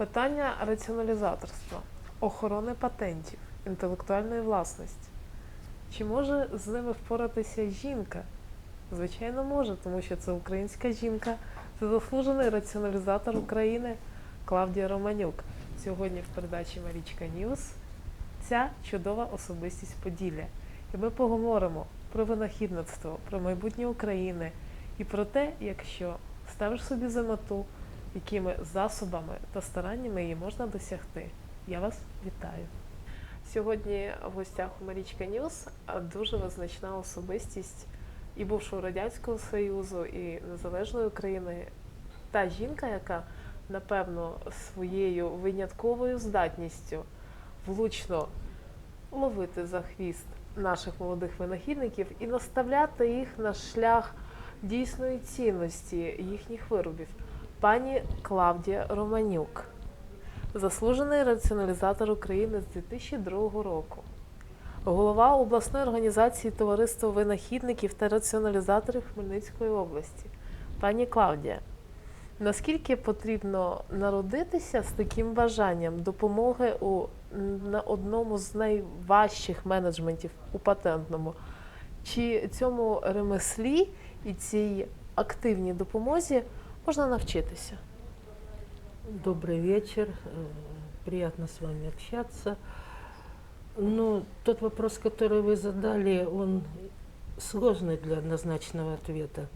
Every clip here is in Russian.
Питання раціоналізаторства, охорони патентів, інтелектуальної власності. Чи може з ними впоратися жінка? Звичайно, може, тому що це українська жінка, це заслужений раціоналізатор України Клавдія Романюк. Сьогодні в передачі Марічка Ньюс ця чудова особистість Поділля. І ми поговоримо про винахідництво, про майбутнє України і про те, якщо ставиш собі за мету, якими засобами та стараннями її можна досягти. Я вас вітаю. Сьогодні в гостях у Марічка Ньюс дуже визначна особистість і бувшого Радянського Союзу, і Незалежної України. Та жінка, яка напевно своєю винятковою здатністю влучно ловити за хвіст наших молодих винахідників і наставляти їх на шлях дійсної цінності їхніх виробів. Пані Клавдія Романюк, заслужений раціоналізатор України з 2002 року, голова обласної організації Товариства винахідників та раціоналізаторів Хмельницької області. Пані Клавдія, наскільки потрібно народитися з таким бажанням допомоги у на одному з найважчих менеджментів у патентному? Чи цьому ремеслі і цій активній допомозі можна навчитися? Добрый вечер. э, Приятно с вами общаться. Ну, тот вопрос, который вы задали, он сложный для однозначного ответа.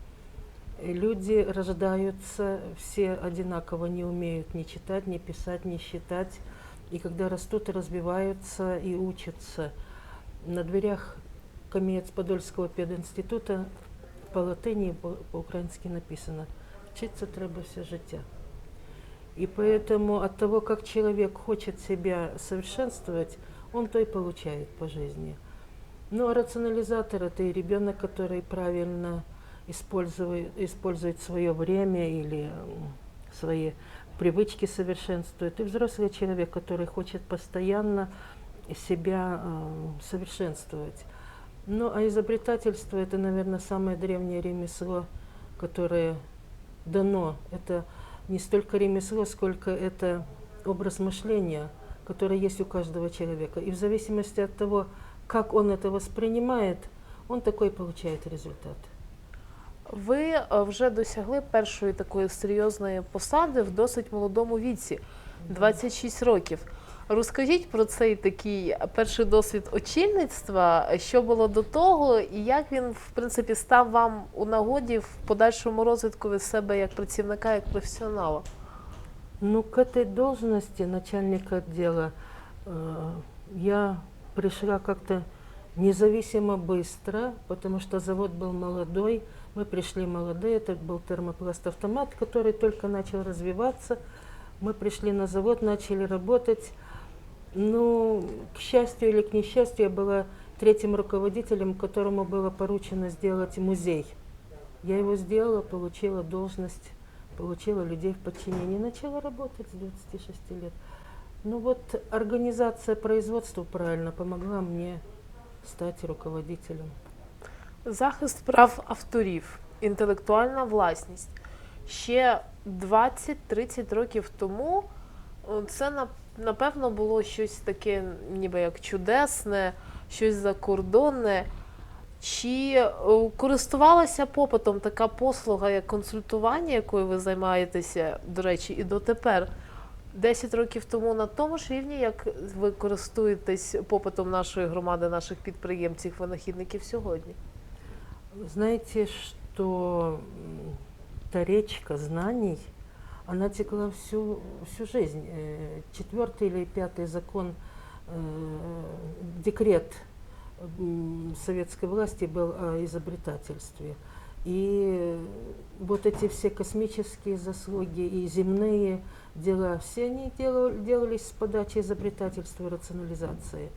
Э, Люди рождаются, все одинаково не умеют ни читать, ни писать, ни считать. И когда растут, развиваются и учатся. На дверях Кам'янець-Подольського пединститута по латині і по- по-українськи написано «Вчиться треба все життя». И поэтому от того, как человек хочет себя совершенствовать, он то и получает по жизни. Ну, а рационализатор – это и ребенок, который правильно использует, использует свое время или свои привычки совершенствует, и взрослый человек, который хочет постоянно себя м, совершенствовать. Ну, а изобретательство – это, наверное, самое древнее ремесло, которое дано. Это не столько ремесло, сколько это образ мышления, который есть у каждого человека. И в зависимости от того, как он это воспринимает, он такой получает результат. Ви е, вже досягли першої такої серйозної посади в досить молодому віці 26 років. Розкажіть про цей такий перший досвід очільництва, що було до того, і як він в принципі став вам у нагоді в подальшому розвитку ви себе як працівника, як професіонала? Ну, к этой должности начальника отдела э, я пришла как-то независимо быстро, потому что завод был молодой. Мы пришли молодые, это был термопласт-автомат, который только начал развиваться. Мы пришли на завод, начали работать. Ну, к счастью или к несчастью, я была третьим руководителем, которому было поручено сделать музей. Я его сделала, получила должность получила людей в подчинении, начала работать с 26 лет. Ну вот организация производства правильно помогла мне стать руководителем. Захист прав авторів, інтелектуальна власність. Ще 20-30 років тому о, це на- напевно було щось таке, ніби як чудесне, щось закордонне. Чи користувалася попитом така послуга, як консультування, якою ви займаєтеся, до речі, і дотепер? 10 років тому на тому ж рівні, як ви користуєтесь попитом нашої громади, наших підприємців, винахідників сьогодні? Вы Знаете, что та речка знаний, она текла всю, всю жизнь. Э, Четвертый или пятый закон, э, декрет советской власти был о изобретательстве. И вот эти все космические заслуги и земные дела, все они дела- делались с подачи изобретательства и рационализации.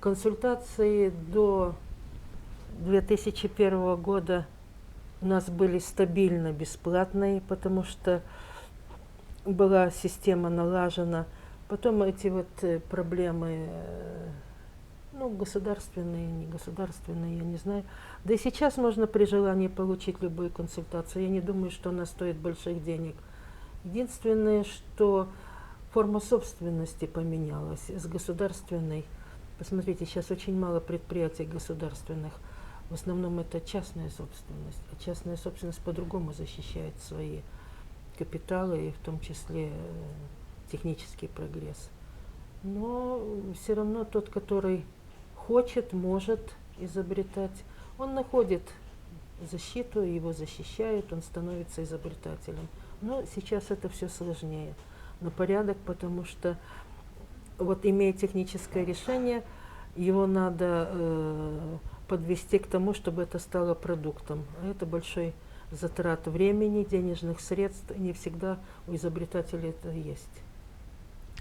Консультации до 2001 года у нас были стабильно бесплатные, потому что была система налажена. Потом эти вот э, проблемы, э, ну, государственные, негосударственные, я не знаю. Да и сейчас можно при желании получить любую консультацию. Я не думаю, что она стоит больших денег. Единственное, что форма собственности поменялась с государственной. Посмотрите, сейчас очень мало предприятий государственных. В основном это частная собственность. А частная собственность по-другому защищает свои капиталы и в том числе э, технический прогресс. Но все равно тот, который хочет, может изобретать, он находит защиту, его защищают, он становится изобретателем. Но сейчас это все сложнее на порядок, потому что вот имея техническое решение, его надо э, подвести к тому, чтобы это стало продуктом. Это большой затрат времени, денежных средств, не всегда у изобретателя это есть.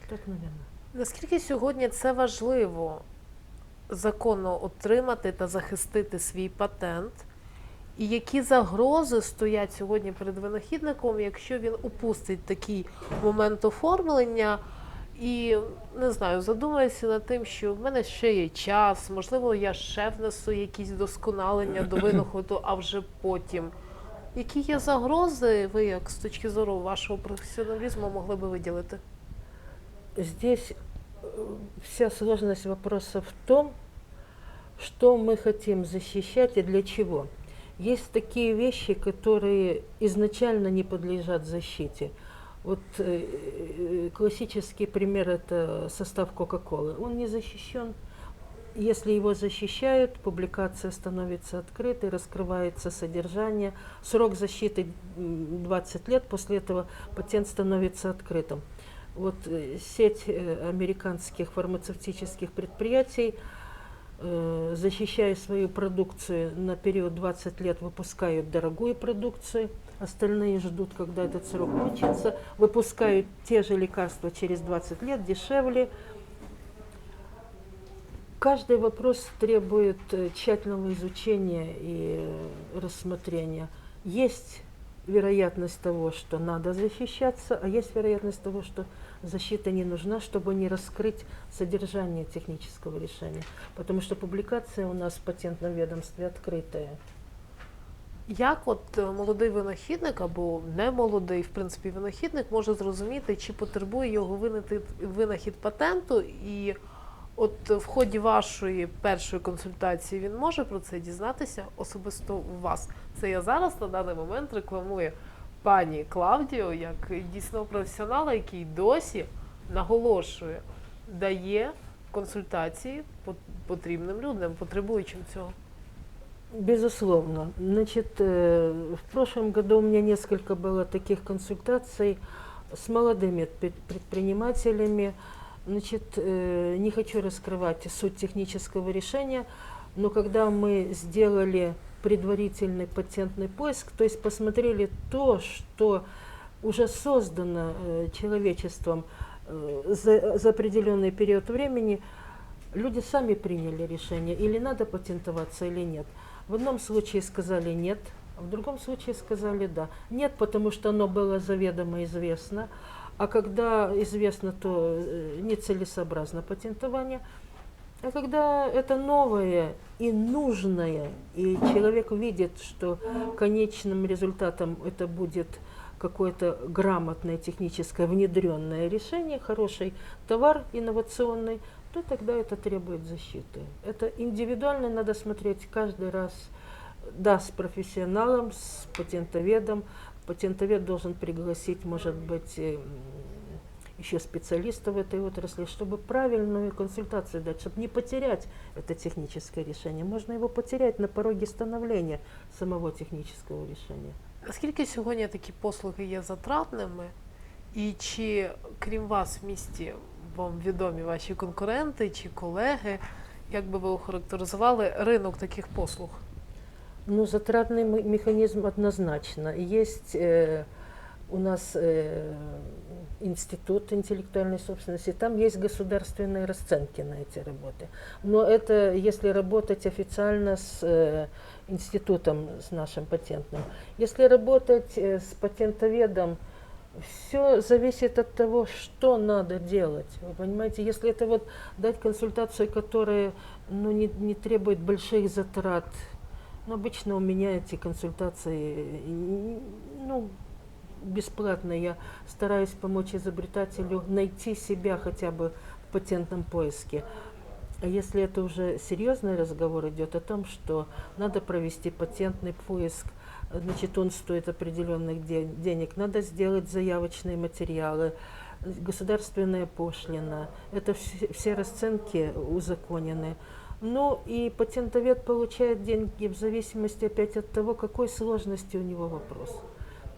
Так, наверное. Наскільки сьогодні це важливо законно отримати та захистити свій патент? І які загрози стоять сьогодні перед винахідником, якщо він упустить такий момент оформлення і не знаю, задумається над тим, що в мене ще є час, можливо, я ще внесу якісь досконалення до винаходу, а вже потім. Які є загрози, ви як з точки зору вашого професіоналізму могли би виділити? Здесь э, вся сложность вопроса в том, что мы хотим защищать и для чего. Есть такие вещи, которые изначально не подлежат защите. Вот э, э, классический пример это состав Кока-Колы. Он не защищен. если его защищают, публикация становится открытой, раскрывается содержание. Срок защиты м, 20 лет, после этого патент становится открытым. Вот э, сеть э, американских фармацевтических предприятий, э, защищая свою продукцию на период 20 лет, выпускают дорогую продукцию, остальные ждут, когда этот срок кончится, выпускают те же лекарства через 20 лет дешевле. Каждый вопрос требует э, тщательного изучения и э, рассмотрения. Есть вероятность того, что надо защищаться, а есть вероятность того, что защита не нужна, чтобы не раскрыть содержание технического решения. Потому что публикация у нас в патентном ведомстве открытая. Як от е, молодий винахідник або не молодий, в принципі, винахідник може зрозуміти, чи потребує його винахід, винахід патенту, і от в ході вашої першої консультації він може про це дізнатися особисто у вас. Це я зараз на даний момент рекламую пані Клавдію як дійсного професіонала, який досі наголошує, дає консультації пот- потрібним людям, потребуючим цього. Безусловно. Значит, э, в прошлом году у меня несколько было таких консультаций с молодыми пед- предпринимателями. Значит, э, не хочу раскрывать суть технического решения, но когда мы сделали предварительный патентный поиск, то есть посмотрели то, что уже создано э, человечеством э, за, за определенный период времени, люди сами приняли решение, или надо патентоваться, или нет. В одном случае сказали нет, в другом случае сказали да. Нет, потому что оно было заведомо известно, а когда известно, то э, нецелесообразно патентование. А когда это новое и нужное, и человек видит, что конечным результатом это будет какое-то грамотное техническое внедренное решение, хороший товар инновационный, то тогда это требует защиты. Это индивидуально надо смотреть каждый раз, да, с профессионалом, с патентоведом. Патентовед должен пригласить, может быть, э, м, еще специалистов в этой отрасли, чтобы правильную консультацию дать, чтобы не потерять это техническое решение. Можно его потерять на пороге становления самого технического решения. Наскільки сьогодні такі послуги є затратними, і чи крім вас в місті вам відомі ваші конкуренти чи колеги, як би ви охарактеризували ринок таких послуг? Ну, затратный ме- механизм однозначно. Есть э, у нас э, институт интеллектуальной собственности, там есть государственные расценки на эти работы. Но это если работать официально с э, институтом, с нашим патентным. Если работать э, с патентоведом, все зависит от того, что надо делать. Вы понимаете, если это вот дать консультацию, которая ну, не, не требует больших затрат, но обычно у меня эти консультации, ну, бесплатно я стараюсь помочь изобретателю найти себя хотя бы в патентном поиске. А если это уже серьезный разговор идет о том, что надо провести патентный поиск, значит, он стоит определенных де- денег, надо сделать заявочные материалы, государственная пошлина, это все, все расценки узаконены. Ну и патентовед получает деньги в зависимости опять от того, какой сложности у него вопрос.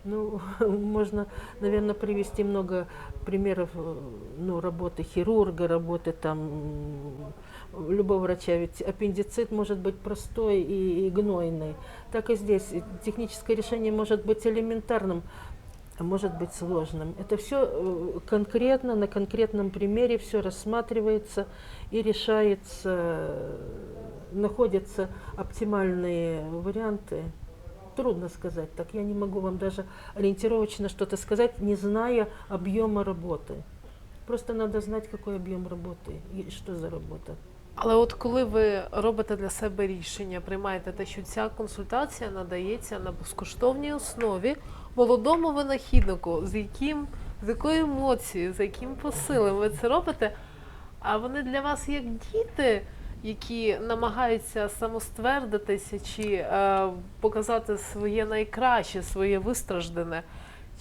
Ну, можно, наверное, привести много примеров э, ну, работы хирурга, работы там любого врача. Ведь аппендицит может быть простой и, и гнойный. Так и здесь. Техническое решение может быть элементарным, может быть сложным. Это все конкретно, на конкретном примере все рассматривается и решается, э, находятся оптимальные варианты. Трудно сказать так. Я не могу вам даже ориентировочно что-то сказать, не зная объема работы. Просто надо знать, какой объем работы и что за работа. Але от коли ви робите для себе рішення, приймаєте те, що ця консультація надається на безкоштовній основі молодому винахіднику, з яким, з якою емоцією, з яким посилом ви це робите, а вони для вас як діти, які намагаються самоствердитися чи е, показати своє найкраще, своє вистраждане,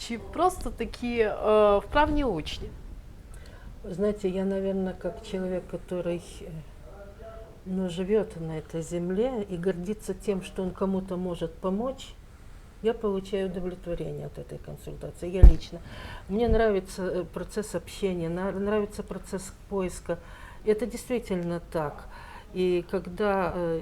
чи просто такі е, вправні учні? Знаете, я, наверное, как человек, который э, ну, живет на этой земле и гордится тем, что он кому-то может помочь, я получаю удовлетворение от этой консультации. Я лично. Мне нравится э, процесс общения, нравится процесс поиска. И это действительно так. И когда э,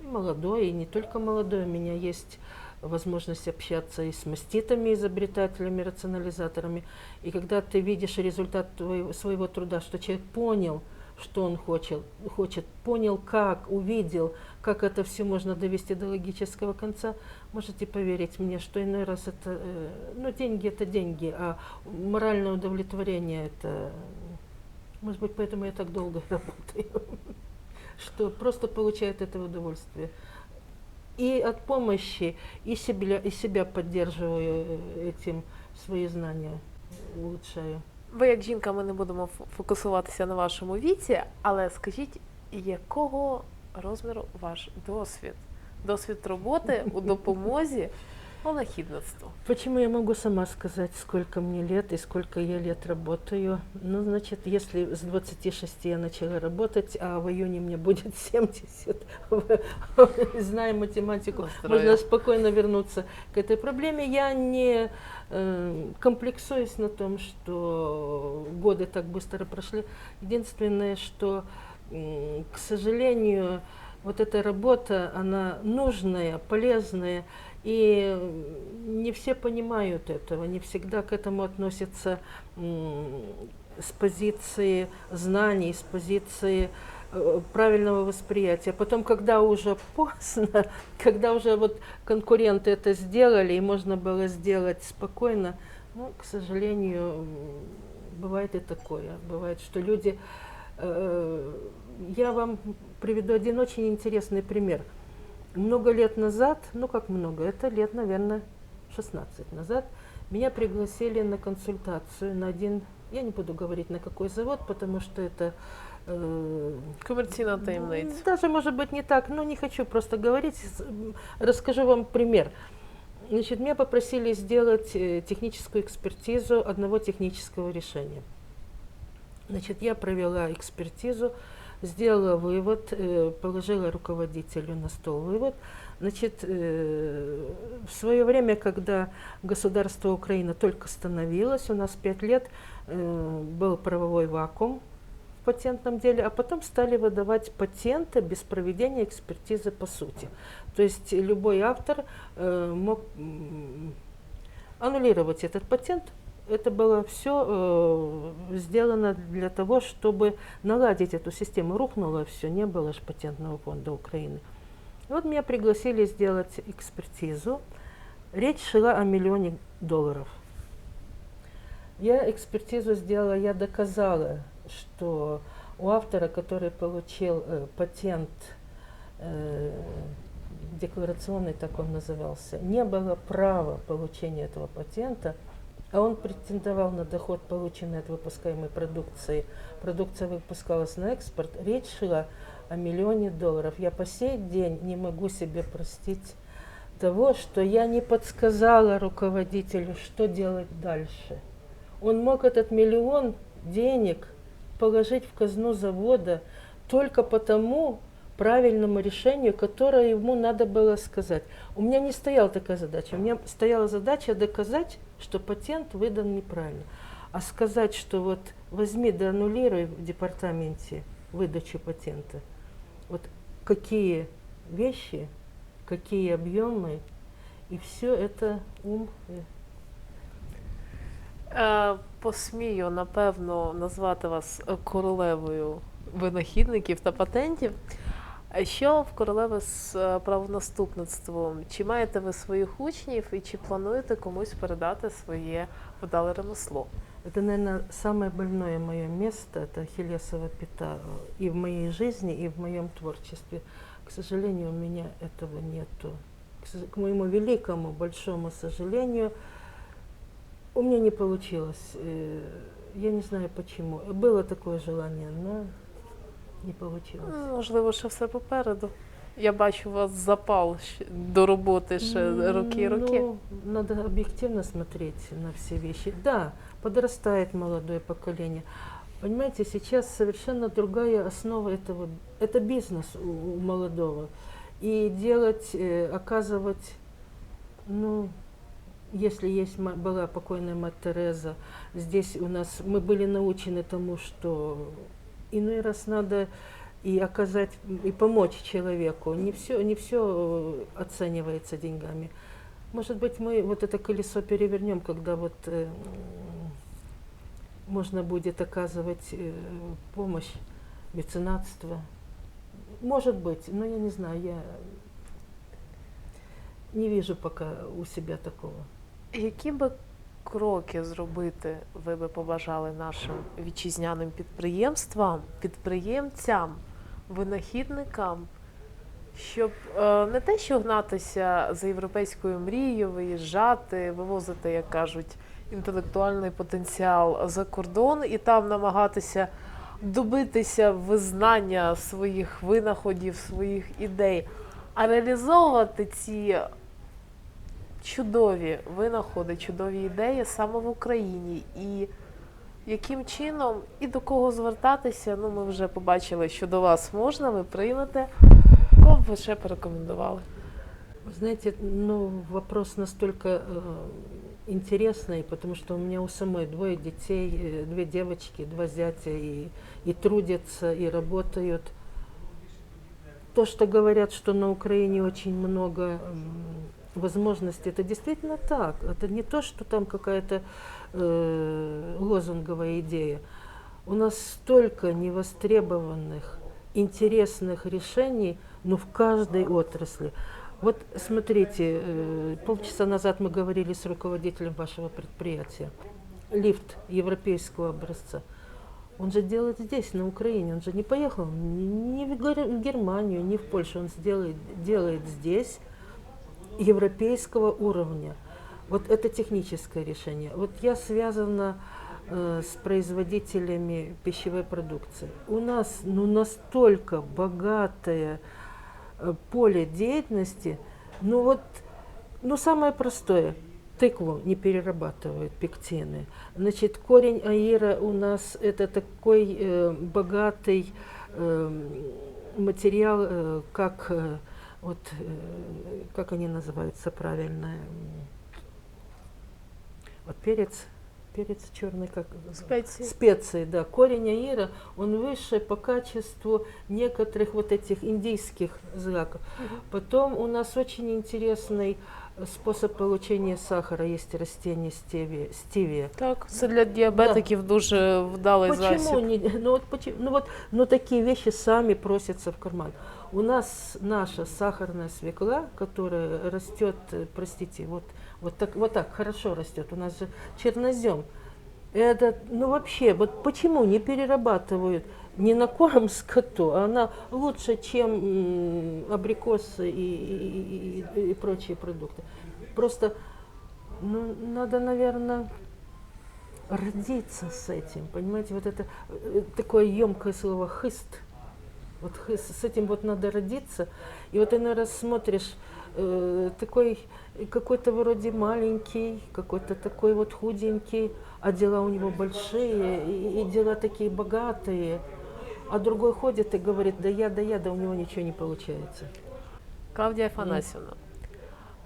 и молодой, и не только молодой, у меня есть возможность общаться и с маститами, изобретателями, рационализаторами. И когда ты видишь результат твоего, своего труда, что человек понял, что он хочет, хочет, понял как, увидел, как это все можно довести до логического конца, можете поверить мне, что иной раз это, э, ну, деньги это деньги, а моральное удовлетворение это, может быть, поэтому я так долго работаю, что просто получает это удовольствие. И от помощи, и себя, и себя поддерживаю э, этим, свои знания улучшаю. Ви як жінка, ми не будемо фокусуватися на вашому віці, але скажіть, якого розміру ваш досвід? Досвід роботи у допомозі винахідництву? Почему я могу сама сказать, сколько мне лет и сколько я лет работаю? Ну, значит, если с 26 я начала работать, а в июне мне будет 70, зная математику, На здоровье. можно спокойно вернуться к этой проблеме. Я не э, комплексуюсь на том, что годы так быстро прошли. Единственное, что, к сожалению, вот эта работа, она нужная, полезная, и не все понимают этого, не всегда к этому относятся с позиции знаний, с позиции э, правильного восприятия. Потом, когда уже поздно, когда уже вот конкуренты это сделали, и можно было сделать спокойно, ну, к сожалению, бывает и такое. Бывает, что люди... э, Я вам приведу один очень интересный пример. Много лет назад, ну как много, это лет, наверное, 16 назад, меня пригласили на консультацию на один, я не буду говорить на какой завод, потому что это э, Комерційна таємниця. М, Даже, может быть, не так, но не хочу просто говорить. Расскажу вам пример. Значит, меня попросили сделать э, техническую экспертизу одного технического решения. Значит, я провела экспертизу, сделала вывод, э, положила руководителю на стол вывод. Значит, э, в свое время, когда государство Украина только становилось, у нас пять лет э, был правовой вакуум в патентном деле, а потом стали выдавать патенты без проведения экспертизы по сути. То есть любой автор мог аннулировать этот патент. Это было все сделано для того, чтобы наладить эту систему. Рухнуло все, не было же патентного фонда Украины. И вот меня пригласили сделать экспертизу. Речь шла о миллионе долларов. Я экспертизу сделала, я доказала, что у автора, который получил э, патент э, декларационный, так он назывался, не было права получения этого патента, а он претендовал на доход, полученный от выпускаемой продукции. Продукция выпускалась на экспорт. Речь шла о миллионе долларов. Я по сей день не могу себе простить того, что я не подсказала руководителю, что делать дальше. Он мог этот миллион денег положить в казну завода только потому правильному решению, которое ему надо было сказать. У меня не стояла такая задача. У меня стояла задача доказать, что патент выдан неправильно. А сказать, что вот возьми да аннулируй в департаменте выдачу патента. Вот какие вещи, какие объемы, и все это ум. э, Е, посмію, напевно, назвати вас е, королевою винахідників та патентів. Е, Що в королеви з е, правонаступництвом? Чи маєте ви своїх учнів і чи плануєте комусь передати своє вдале ремесло? Это, наверное, самое больное мое место, это Ахиллесова пята э, и в моей жизни, и в моем творчестве. К сожалению, у меня этого нету. К, сож- к моему великому, большому сожалению, у меня не получилось. Э, Я не знаю почему. Было такое желание, но не получилось. Ну, Можливо, ще все попереду. Я бачу у вас запал до роботи ще роки і роки. Ну, надо объективно смотреть на все вещи. Да, подрастает молодое поколение. Понимаете, сейчас совершенно другая основа этого. Это бизнес у, у молодого. И делать, э, оказывать, ну, если есть была покойная мать Тереза, здесь у нас мы были научены тому, что иной раз надо и оказать, и помочь человеку. Не все, не все оценивается деньгами. Может быть, мы вот это колесо перевернем, когда вот э, можно будет оказывать э, помощь, меценатство. Может быть, но я не знаю, я не вижу пока у себя такого. Які би кроки зробити ви би побажали нашим вітчизняним підприємствам, підприємцям, винахідникам, щоб е, не те, що гнатися за європейською мрією, виїжджати, вивозити, як кажуть, інтелектуальний потенціал за кордон і там намагатися добитися визнання своїх винаходів, своїх ідей, а реалізовувати ці чудові винаходи, чудові ідеї саме в Україні. І яким чином і до кого звертатися, ну ми вже побачили, що до вас можна, ви приймете. Кого б ви ще порекомендували? Вы знаете, ну, вопрос настолько э, интересный, потому что у меня у самой двое детей, э, две девочки, два зятя, и, и трудятся, и работают. То, что говорят, что на Украине очень много м, возможностей, это действительно так. Это не то, что там какая-то э, лозунговая идея. У нас столько невостребованных, интересных решений, но в каждой отрасли. Вот смотрите, э, полчаса назад мы говорили с руководителем вашего предприятия. Лифт европейского образца. Он же делает здесь, на Украине. Он же не поехал ни в Германию, ни в Польшу. Он сделает, делает здесь европейского уровня. Вот это техническое решение. Вот я связана э, с производителями пищевой продукции. У нас ну, настолько богатое э, поле деятельности, ну вот, ну самое простое. Тыкву не перерабатывают пектины. Значит, корень аира у нас это такой э, богатый э, материал, э, как э, вот э, как они называются правильно? М, Вот перец, перец черный, как Спеції. специи, да. Корень аира, он выше по качеству некоторых вот этих индийских злаков. Потом у нас очень интересный э, способ получения сахара. Есть растение стевия. стевия. Так, це для діабетиків дуже вдалий Почему засіб. не, ну вот, почему, ну вот, ну такие вещи сами просятся в карман. У нас наша сахарная свекла, которая растет, э, простите, вот, вот так, вот так хорошо растет. У нас же чернозем. Это, ну вообще, вот почему не перерабатывают? не на корм скоту, а она лучше, чем абрикосы и, и- и- и прочие продукты. Просто ну, надо, наверное, родиться с этим, понимаете, вот это э, такое емкое слово хыст. Вот хыс- с этим вот надо родиться. И вот иной раз смотришь, э, такой какой-то вроде маленький, какой-то такой вот худенький, а дела у него большие, и, и дела такие богатые. А другой ходит и говорит, да я, да я, да у него ничего не получается. Клавдія Афанасівна.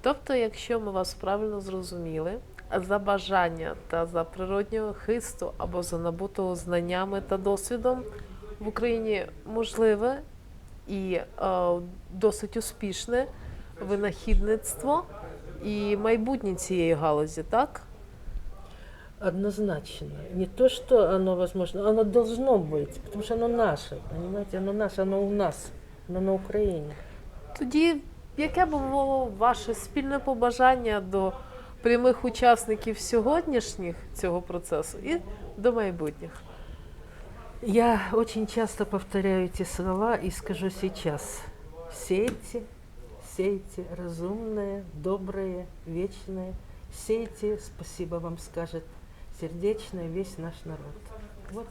Тобто, якщо ми вас правильно зрозуміли, за бажання та за природнього хисту або за набутого знаннями та досвідом в Україні можливе і е, досить успішне винахідництво і майбутнє цієї галузі, так? Однозначно. Не то, что оно возможно, оно должно быть, потому что оно наше, понимаете, оно наше, оно у нас, оно на Украине. Тоді, яке б було ваше спільне побажання до прямих учасників сьогоднішніх цього процесу і до майбутніх? Я очень часто повторяю эти слова и скажу сейчас. Сейте, сейте разумное, доброе, вечное. Сейте, спасибо вам скажет сердечно весь наш народ. Вот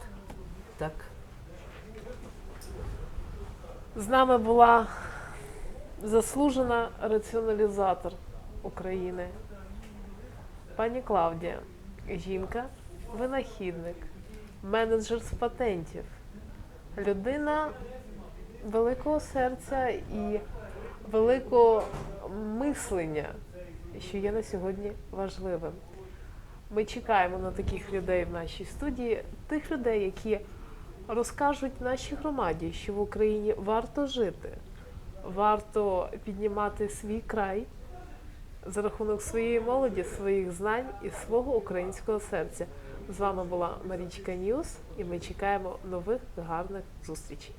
так. З нами була заслужена раціоналізатор України, пані Клавдія, жінка, винахідник, Менеджер з патентів, людина великого серця і великого мислення, що є на сьогодні важливим. Ми чекаємо на таких людей в нашій студії, тих людей, які розкажуть нашій громаді, що в Україні варто жити, варто піднімати свій край за рахунок своєї молоді, своїх знань і свого українського серця. З вами була Марічка Ньюс, і ми чекаємо нових гарних зустрічей.